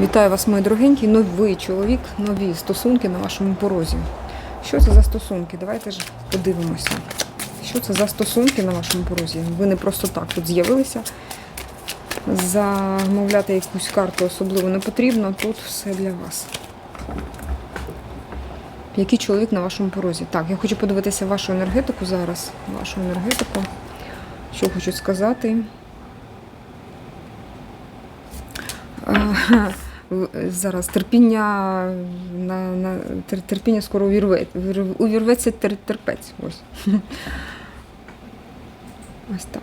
Вітаю вас, мої дорогенькі. Новий чоловік, нові стосунки на вашому порозі. Що це за стосунки? Давайте ж подивимося. Що це за стосунки на вашому порозі? Ви не просто так тут з'явилися. Замовляти якусь карту особливо не потрібно. Тут все для вас. Який чоловік на вашому порозі? Так, я хочу подивитися вашу енергетику зараз. Вашу енергетику. Що хочуть сказати. Зараз терпіння на, на тер- терпіння скоро увірве, увірветься тер, терпець. Ось. Ось так.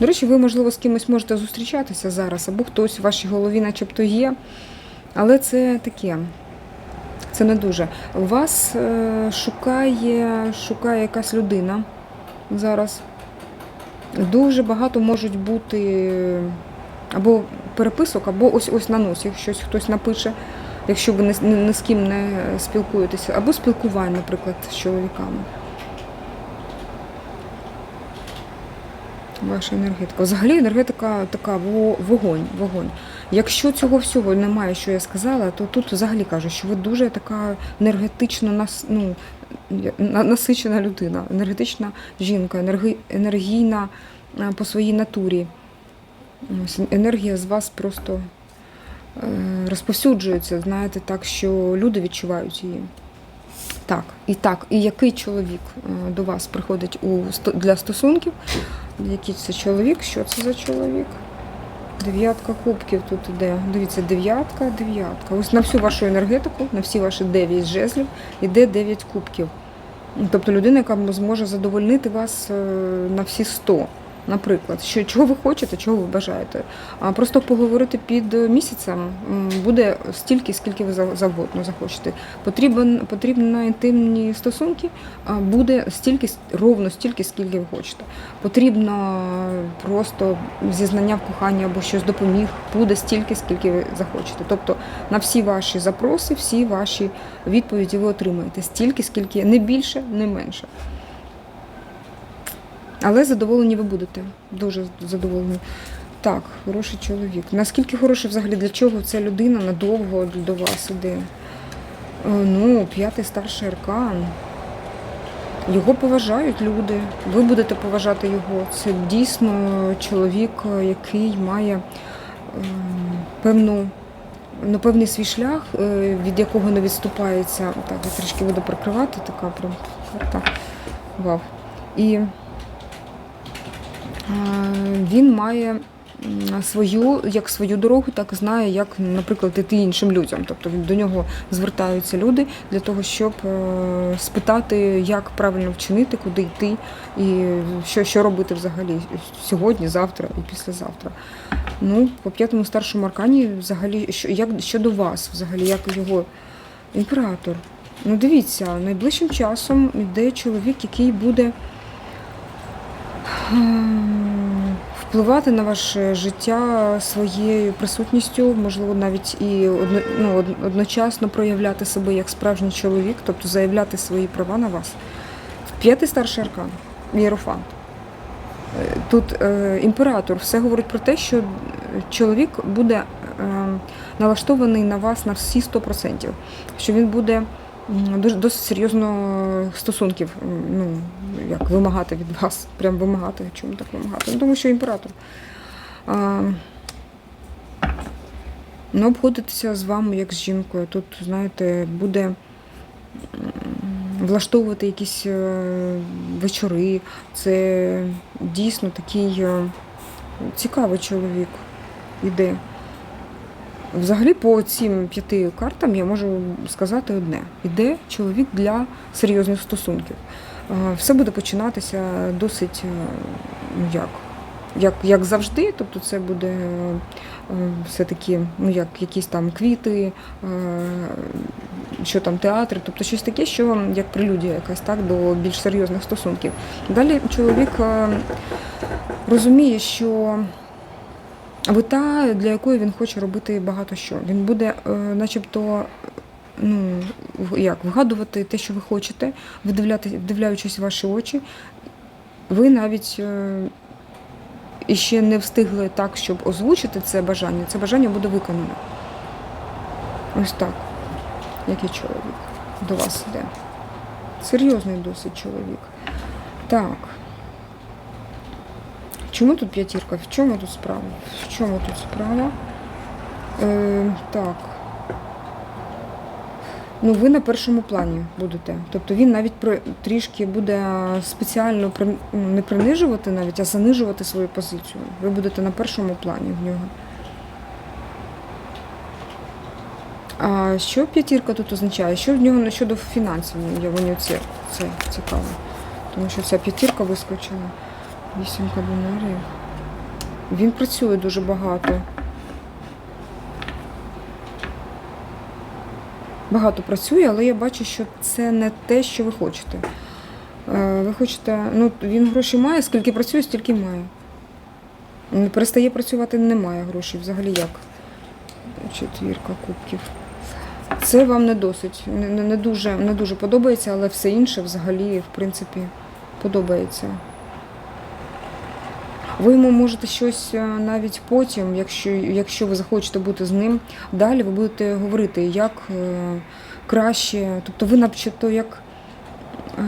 До речі, ви, можливо, з кимось можете зустрічатися зараз, або хтось в вашій голові начебто є. Але це таке. Це не дуже. Вас е, шукає, шукає якась людина зараз. Дуже багато можуть бути або переписок, або ось ось на носі щось хтось напише, якщо ви не, не, з ким не спілкуєтеся, або спілкування, наприклад, з чоловіками. Ваша енергетика. Взагалі енергетика така во- вогонь, вогонь. Якщо цього всього немає, що я сказала, то тут взагалі кажу, що ви дуже така енергетично нас, ну, насичена людина, енергетична жінка, енергійна е, по своїй натурі. Енергія з вас просто е, розповсюджується, знаєте, так, що люди відчувають її. Так, і так, і який чоловік е, до вас приходить у для стосунків? Який це чоловік? Що це за чоловік? Дев'ятка кубків тут іде. Дивіться, дев'ятка, дев'ятка. Ось на всю вашу енергетику, на всі ваші дев'ять жезлів іде дев'ять кубків. Тобто людина, яка зможе задовольнити вас е, на всі 100. Наприклад, що чого ви хочете, чого ви бажаєте. А просто поговорити під місяцем буде стільки, скільки ви за- завгодно захочете. Потрібен потрібно інтимні стосунки, буде стільки ровно стільки, скільки ви хочете. Потрібно просто зізнання в коханні або щось допоміг, буде стільки, скільки ви захочете. Тобто на всі ваші запроси, всі ваші відповіді ви отримаєте стільки, скільки не більше, не менше. Але задоволені ви будете. Дуже задоволені. Так, хороший чоловік. Наскільки хороший взагалі для чого ця людина надовго до вас іде? Е, Ну, п'ятий старший аркан. Його поважають люди. Ви будете поважати його. Це дійсно чоловік, який має ем, певну, ну, певний свій шлях, е, від якого не відступається. Так, я трішки буду прикривати, така прям карта. Вау. І він має свою, як свою дорогу, так і знає, як, наприклад, іти іншим людям. Тобто до нього звертаються люди для того, щоб е, спитати, як правильно вчинити, куди йти, і що, що робити взагалі сьогодні, завтра і післязавтра. Ну, по п'ятому старшому аркані, взагалі, що як щодо вас, взагалі, як його імператор. Ну, дивіться, найближчим часом йде чоловік, який буде впливати на ваше життя своєю присутністю, можливо, навіть і одно, ну, одночасно проявляти себе як справжній чоловік, тобто заявляти свої права на вас. П'ятий старший аркан, Єрофант. Е, Тут е, імператор все говорить про те, що чоловік буде е, налаштований на вас на всі 100%, що він буде дуже досить серйозно стосунків, ну як вимагати від вас, прям вимагати. Чому так вимагати? Ну, тому що імператор. А, ну, обходитися з вами як з жінкою. Тут, знаєте, буде влаштовувати якісь е, вечори. Це дійсно такий е, цікавий чоловік іде. Взагалі, по цим п'яти картам я можу сказати одне: іде чоловік для серйозних стосунків. Е, Все буде починатися досить е, ну, як, як, як завжди. Тобто, це буде е, все-таки ну, як якісь там квіти, що там театр, тобто щось таке, що як прелюдія якась так до більш серйозних стосунків. Далі чоловік розуміє, що ви та, для якої він хоче робити багато що. Він буде, е, начебто, ну, як, вгадувати те, що ви хочете, вдивляючись в ваші очі. Ви навіть е, і ще не встигли так, щоб озвучити це бажання, це бажання буде виконане. Ось так. Який чоловік до вас йде. Серйозний досить чоловік. Так. Чому тут п'ятірка? В чому тут справа? В чому тут справа? Е, так. Ну, ви на першому плані будете. Тобто він навіть при, трішки буде спеціально при, ну, не принижувати навіть, а занижувати свою позицію. Ви будете на першому плані в нього. А що п'ятірка тут означає? Що в нього щодо фінансів? Я мені це, це цікаво. Тому що ця п'ятірка вискочила. Вісімка динарів. Він працює дуже багато. Багато працює, але я бачу, що це не те, що ви хочете. Е, Ви хочете, ну він гроші має, скільки працює, стільки має. Не перестає працювати, немає грошей. Взагалі як? Четвірка кубків. Це вам не досить, не, не, не, дуже, не дуже подобається, але все інше взагалі, в принципі, подобається. Ви йому можете щось е, навіть потім, якщо, якщо ви захочете бути з ним, далі ви будете говорити, як е, краще, тобто ви начебто як е,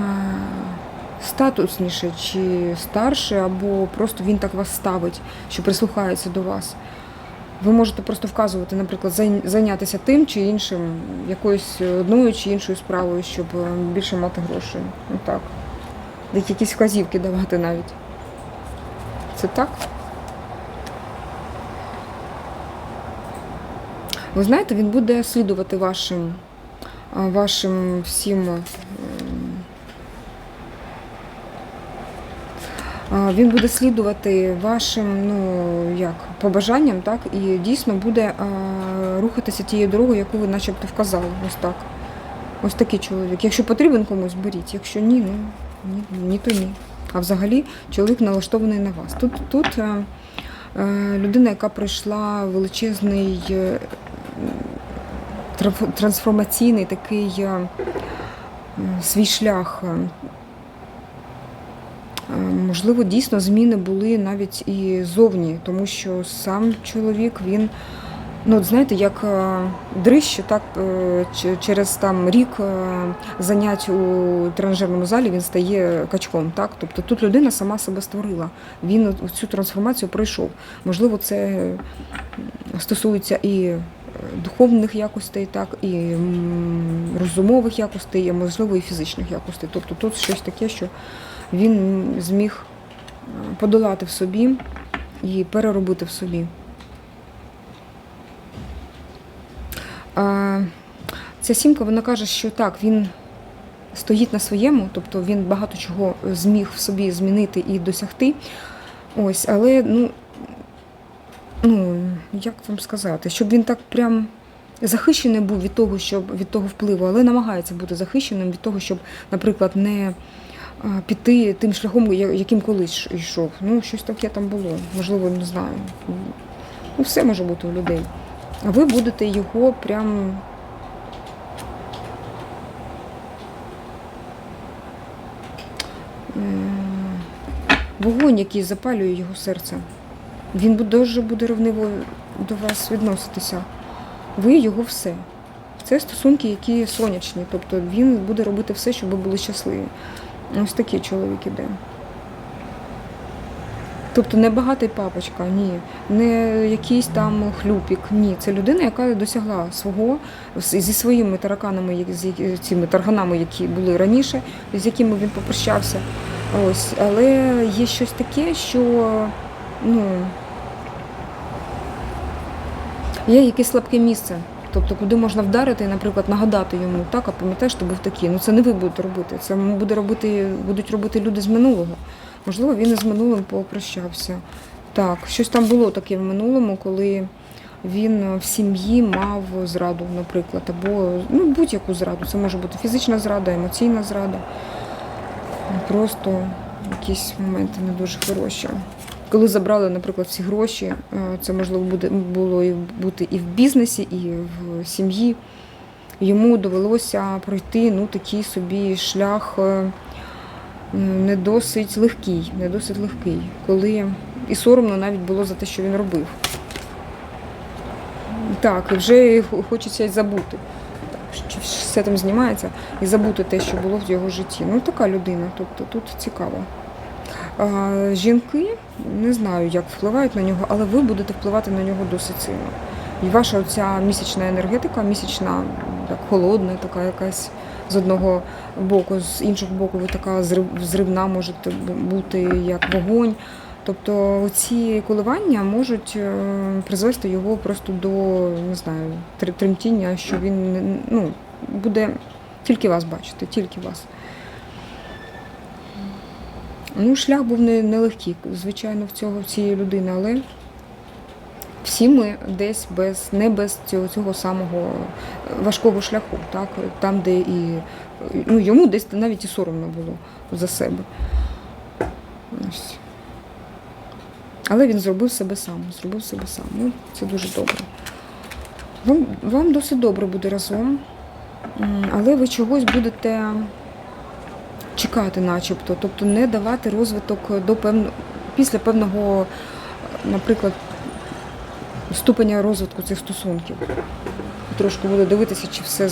статусніше чи старше, або просто він так вас ставить, що прислухається до вас. Ви можете просто вказувати, наприклад, зайнятися тим чи іншим, якоюсь одною чи іншою справою, щоб більше мати грошей. Ну так. Якісь вказівки давати навіть. Це так? Ви знаєте, він буде слідувати вашим, вашим всім. ем, Він буде слідувати вашим ну, як, побажанням, так, і дійсно буде а, рухатися тією дорогою, яку ви начебто вказали. Ось так. Ось такий чоловік. Якщо потрібен комусь, беріть. Якщо ні, ну ні, ні то ні. А взагалі чоловік налаштований на вас. Тут, тут е, е, людина, яка пройшла величезний е, трансформаційний такий свій шлях. Можливо, дійсно зміни були навіть і зовні, тому що сам чоловік він. Ну, знаєте, як е, дрищ, так е, через там рік е, занять у тренажерному залі він стає качком. Так? Тобто тут людина сама себе створила. Він цю трансформацію пройшов. Можливо, це стосується і духовних якостей, так, і розумових якостей, а можливо, і фізичних якостей. Тобто тут щось таке, що він зміг подолати в собі і переробити в собі. Ця сімка вона каже, що так, він стоїть на своєму, тобто він багато чого зміг в собі змінити і досягти. Ось, але ну, ну як вам сказати, щоб він так прям захищений був від того, щоб від того впливу, але намагається бути захищеним від того, щоб, наприклад, не піти тим шляхом, яким колись йшов. Ну, щось таке там було. Можливо, не знаю. Ну, все може бути у людей. А ви будете його прям. Вогонь, який запалює його серце. Він дуже буде ревниво до вас відноситися. Ви його все. Це стосунки, які сонячні. Тобто він буде робити все, щоб ви були щасливі. Ось такий чоловік іде. Тобто не багатий папочка, ні, не якийсь там хлюпік, ні. Це людина, яка досягла свого зі своїми тараканами, з цими тарганами, які були раніше, з якими він попрощався. Ось, але є щось таке, що ну, є якесь слабке місце. Тобто, куди можна вдарити наприклад, нагадати йому, так, а пам'ятаєш, ти був такий. Ну це не ви будете робити. Це буде робити, будуть робити люди з минулого. Можливо, він із минулим попрощався. Так, щось там було таке в минулому, коли він в сім'ї мав зраду, наприклад, або ну, будь-яку зраду. Це може бути фізична зрада, емоційна зрада. Просто якісь моменти не дуже хороші. Коли забрали, наприклад, всі гроші, е, це можливо буде було і бути і в бізнесі, і в сім'ї. Йому довелося пройти ну, такий собі шлях е, не досить легкий, не досить легкий. Коли і соромно навіть було за те, що він робив. Так, і вже хочеться забути. Що все там знімається, і забути те, що було в його житті. Ну, така людина, тобто тут цікаво. А, жінки не знаю, як впливають на нього, але ви будете впливати на нього досить сильно. І ваша оця місячна енергетика, місячна, так, холодна, така якась з одного боку, з іншого боку, така зрив- зривна можете бу- бути як вогонь. Тобто ці коливання можуть е, призвести його просто до не знаю, тремтіння, що він ну, буде тільки вас бачити, тільки вас. Ну, шлях був не- нелегкий, звичайно, в цього в цієї людини, але всі ми десь без не без цього, цього самого важкого шляху, так там, де і ну, йому десь навіть і соромно було за себе. Але він зробив себе сам, зробив себе сам. Ну, це дуже добре. Вам, вам досить добре буде разом, але ви чогось будете чекати, начебто, тобто не давати розвиток до певного після певного, наприклад, ступеня розвитку цих стосунків. Трошки буду дивитися, чи все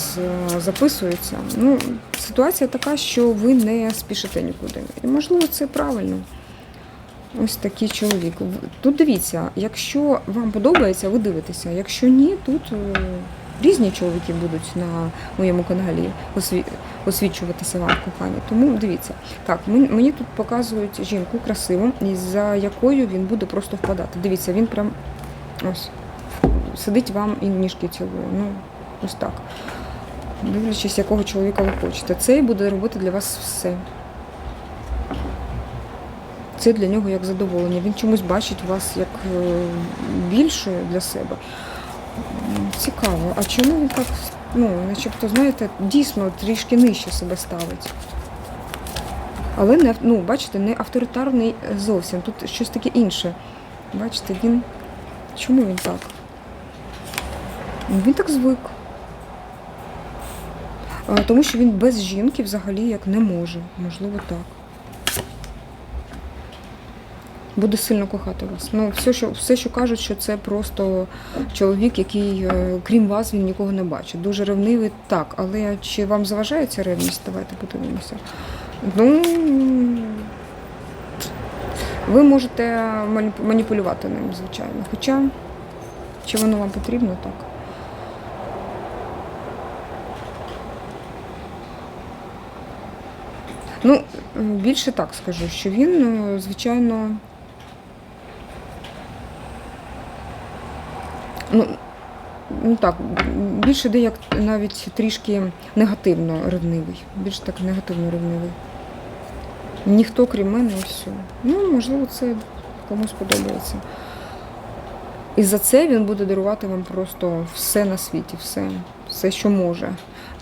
записується. Ну, ситуація така, що ви не спішите нікуди. І можливо, це правильно. Ось такий чоловік. Тут дивіться, якщо вам подобається, ви дивитеся. Якщо ні, тут е, різні чоловіки будуть на моєму каналі осві- освічуватися вам в коханні. Тому дивіться. Так, мені тут показують жінку красиву, за якою він буде просто впадати. Дивіться, він прям сидить вам і ніжки цілує. Ну, ось так. Дивлячись, якого чоловіка ви хочете. Цей буде робити для вас все. Це для нього як задоволення. Він чомусь бачить вас як е, більше для себе. Цікаво. А чому він так, ну, начебто, знаєте, дійсно трішки нижче себе ставить? Але не, ну, бачите, не авторитарний зовсім. Тут щось таке інше. Бачите, він. Чому він так? Ну, Він так звик. Тому що він без жінки взагалі як не може. Можливо, так. Буде сильно кохати вас. Ну, все, що, все, що кажуть, що це просто чоловік, який, е, крім вас, він нікого не бачить. Дуже ревнивий, так. Але чи вам заважає ця ревність? Давайте подивимося. Ну, ви можете маніп- маніпулювати ним, звичайно. Хоча, чи воно вам потрібно, так. Ну, більше так скажу, що він, е, звичайно, ну, ну так, більше де як навіть трішки негативно ревнивий. Більш так негативно ревнивий. Ніхто крім мене і все. Ну, можливо, це комусь подобається. І за це він буде дарувати вам просто все на світі, все, все, що може.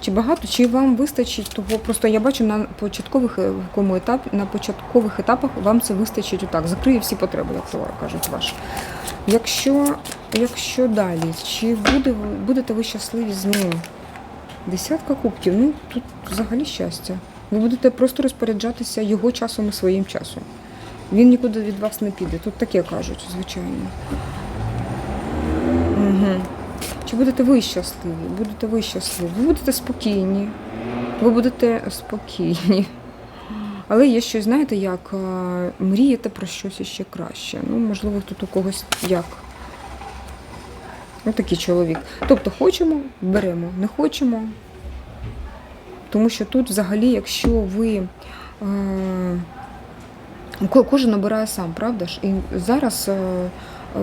Чи багато, чи вам вистачить того? Просто я бачу на початкових е, якому етапі, на початкових етапах вам це вистачить отак. Закриє всі потреби, як то кажуть ваші. Якщо, якщо далі, чи буде, будете ви щасливі з ним? Десятка кубків, ну тут взагалі щастя. Ви будете просто розпоряджатися його часом і своїм часом. Він нікуди від вас не піде. Тут таке кажуть, звичайно. Угу. Чи будете ви щасливі? Будете ви щасливі? Ви будете спокійні. Ви будете спокійні. Але є щось, знаєте, як е, мрієте про щось іще краще. Ну, можливо, тут у когось як. Ось такий чоловік. Тобто хочемо, беремо, не хочемо. Тому що тут взагалі, якщо ви. Е, кожен обирає сам, правда ж? І зараз е,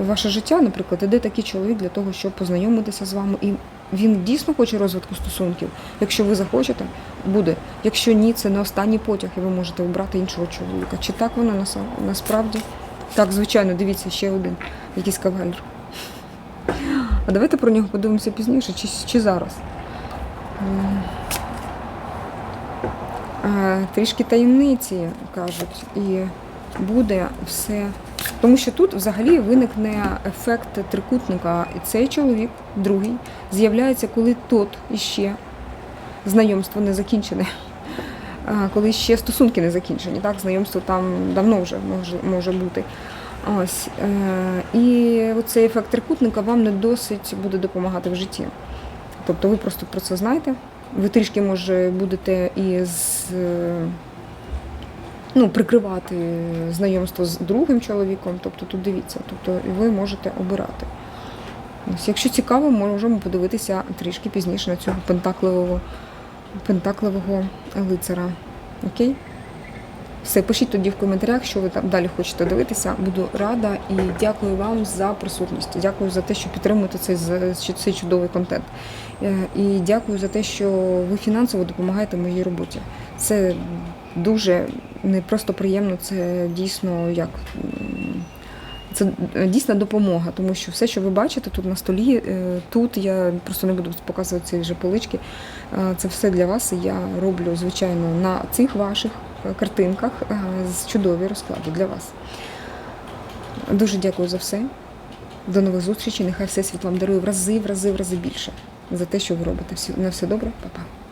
ваше життя, наприклад, іде такий чоловік для того, щоб познайомитися з вами. І він дійсно хоче розвитку стосунків. Якщо ви захочете, буде. Якщо ні, це не останній потяг, і ви можете обрати іншого чоловіка. Чи так воно насправді? Так, звичайно, дивіться, ще один якийсь кавалер. А давайте про нього подивимося пізніше, чи, чи зараз. А, Трішки таємниці кажуть, і буде все. Тому що тут взагалі виникне ефект трикутника. І цей чоловік, другий, з'являється, коли тот іще знайомство не закінчене. Коли ще стосунки не закінчені, так, знайомство там давно вже може, може бути. Ось. Е, і оцей ефект трикутника вам не досить буде допомагати в житті. Тобто ви просто про це знаєте. Ви трішки, може, будете і з, е, ну, прикривати знайомство з другим чоловіком. Тобто тут дивіться, тобто ви можете обирати. Ось, якщо цікаво, можемо подивитися трішки пізніше на цього пентакливого, пентакливого лицара. Окей? Все, пишіть тоді в коментарях, що ви там далі хочете дивитися. Буду рада і дякую вам за присутність. Дякую за те, що підтримуєте цей, цей чудовий контент. Е, І дякую за те, що ви фінансово допомагаєте моїй роботі. Це дуже не просто приємно, це дійсно як. Це дійсна допомога, тому що все, що ви бачите тут на столі, е, тут я просто не буду показувати ці вже полички. е, Це все для вас. Я роблю, звичайно, на цих ваших е, картинках з чудові розклади для вас. Дуже дякую за все. До нових зустрічей. Нехай Всесвіт вам дарує в рази, в рази, в рази більше за те, що ви робите. На все добре, Па-па.